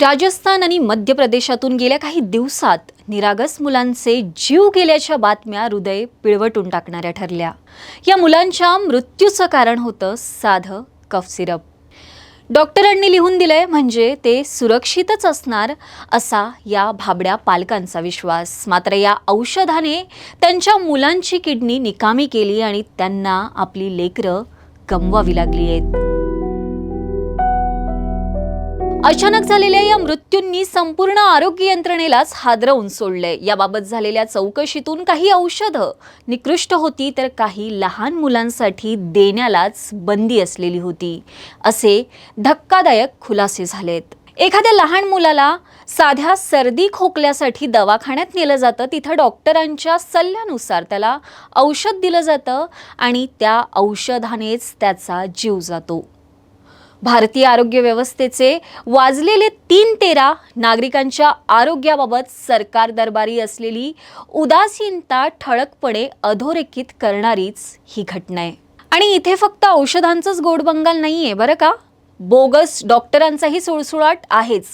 राजस्थान आणि मध्य प्रदेशातून गेल्या काही दिवसात निरागस मुलांचे जीव गेल्याच्या बातम्या हृदय पिळवटून टाकणाऱ्या ठरल्या. या मुलांच्या मृत्यूचं कारण होतं साधं कफ सिरप. डॉक्टरांनी लिहून दिलंय म्हणजे ते सुरक्षितच असणार असा या भाबड्या पालकांचा विश्वास. मात्र या औषधाने त्यांच्या मुलांची किडनी निकामी केली आणि त्यांना आपली लेकरं गमवावी लागली आहेत. अचानक झालेल्या या मृत्यूंनी संपूर्ण आरोग्य यंत्रणेलाच हादरवून सोडले याबाबत झालेल्या चौकशीतून काही औषधं निकृष्ट होती तर काही लहान मुलांसाठी देण्यालाच बंदी असलेली होती. असे धक्कादायक खुलासे झालेत. एखाद्या लहान मुलाला साध्या सर्दी खोकल्यासाठी दवाखान्यात नेलं जातं. तिथं डॉक्टरांच्या सल्ल्यानुसार त्याला औषध दिलं जातं आणि त्या औषधानेच त्याचा जीव जातो. भारतीय आरोग्य व्यवस्थेचे वाजलेले तीन तेरा नागरिकांच्या आरोग्याबाबत सरकार दरबारी असलेली उदासीनता ठळकपणे अधोरेखित करणारीच ही घटना आहे. आणि इथे फक्त औषधांचंच गोडबंगाल आहे बरं का? बोगस डॉक्टरांचाही सुळसुळाट आहेच.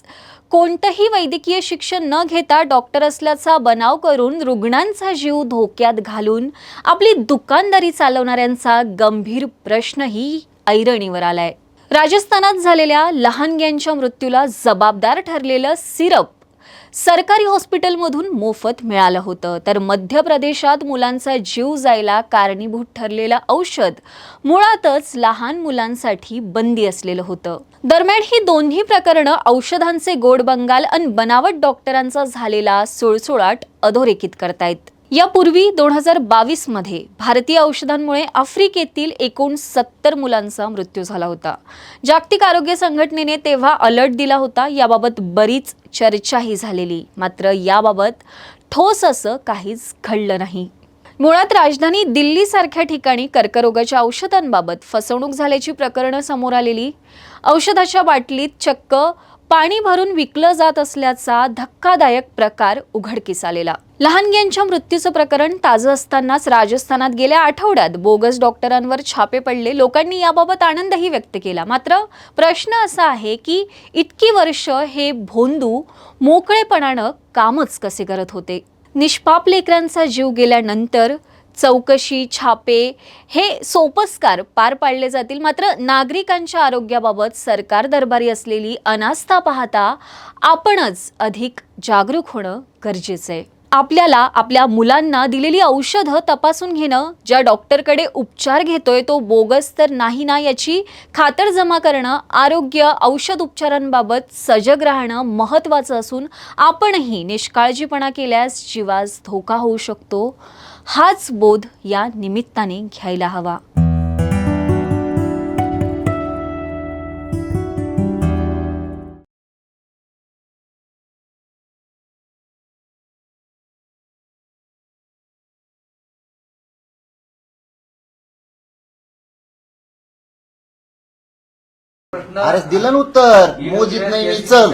कोणतंही वैद्यकीय शिक्षण न घेता डॉक्टर असल्याचा बनाव करून रुग्णांचा जीव धोक्यात घालून आपली दुकानदारी चालवणाऱ्यांचा गंभीर प्रश्नही ऐरणीवर आलाय. राजस्थानात झालेल्या लहानग्यांच्या मृत्यूला जबाबदार ठरलेलं सिरप सरकारी हॉस्पिटलमधून मोफत मिळालं होतं. तर मध्य प्रदेशात मुलांचा जीव जायला कारणीभूत ठरलेलं औषध मुळातच लहान मुलांसाठी बंदी असलेलं होतं. दरम्यान ही दोन्ही प्रकरणं औषधांचे गोड बंगाल आणि बनावट डॉक्टरांचा झालेला सुळसुळाट अधोरेखित करतायत. यापूर्वी दोन हजार बावीसमध्ये भारतीय औषधांमुळे आफ्रिकेतील एकूण सत्तर मुलांचा मृत्यू झाला होता. जागतिक आरोग्य संघटनेने तेव्हा अलर्ट दिला होता याबाबत बरीच चर्चाही झालेली. मात्र याबाबत ठोस असं काहीच घडलं नाही. मुळात राजधानी दिल्लीसारख्या ठिकाणी कर्करोगाच्या औषधांबाबत फसवणूक झाल्याची प्रकरणं समोर आलेली. औषधाच्या बाटलीत चक्क पाणी भरून विकलं जात असल्याचा धक्कादायक प्रकार उघडकीस आलेला. लहानग्यांच्या मृत्यूचं प्रकरण ताजं असतानाच राजस्थानात गेल्या आठवड्यात बोगस डॉक्टरांवर छापे पडले. लोकांनी याबाबत आनंदही व्यक्त केला. मात्र प्रश्न असा आहे की इतकी वर्ष हे भोंदू मोकळेपणानं कामच कसे करत होते? निष्पाप लेकरांचा जीव गेल्यानंतर चौकशी छापे हे सोपस्कार पार पाडले जातील. मात्र नागरिकांच्या आरोग्याबाबत सरकार दरबारी असलेली अनास्था पाहता आपणच अधिक जागरूक होणं गरजेचं आहे. आपल्याला आपल्या मुलांना दिलेली औषधं तपासून घेणं ज्या डॉक्टरकडे उपचार घेतोय तो बोगस तर नाही ना याची खातर जमा करणं आरोग्य औषध उपचारांबाबत सजग राहणं महत्त्वाचं असून आपणही निष्काळजीपणा केल्यास जीवास धोका होऊ शकतो. हाच बोध या निमित्ताने घ्यायला हवा. अरे दिलं ना उत्तर. मोजित नाही मी चल.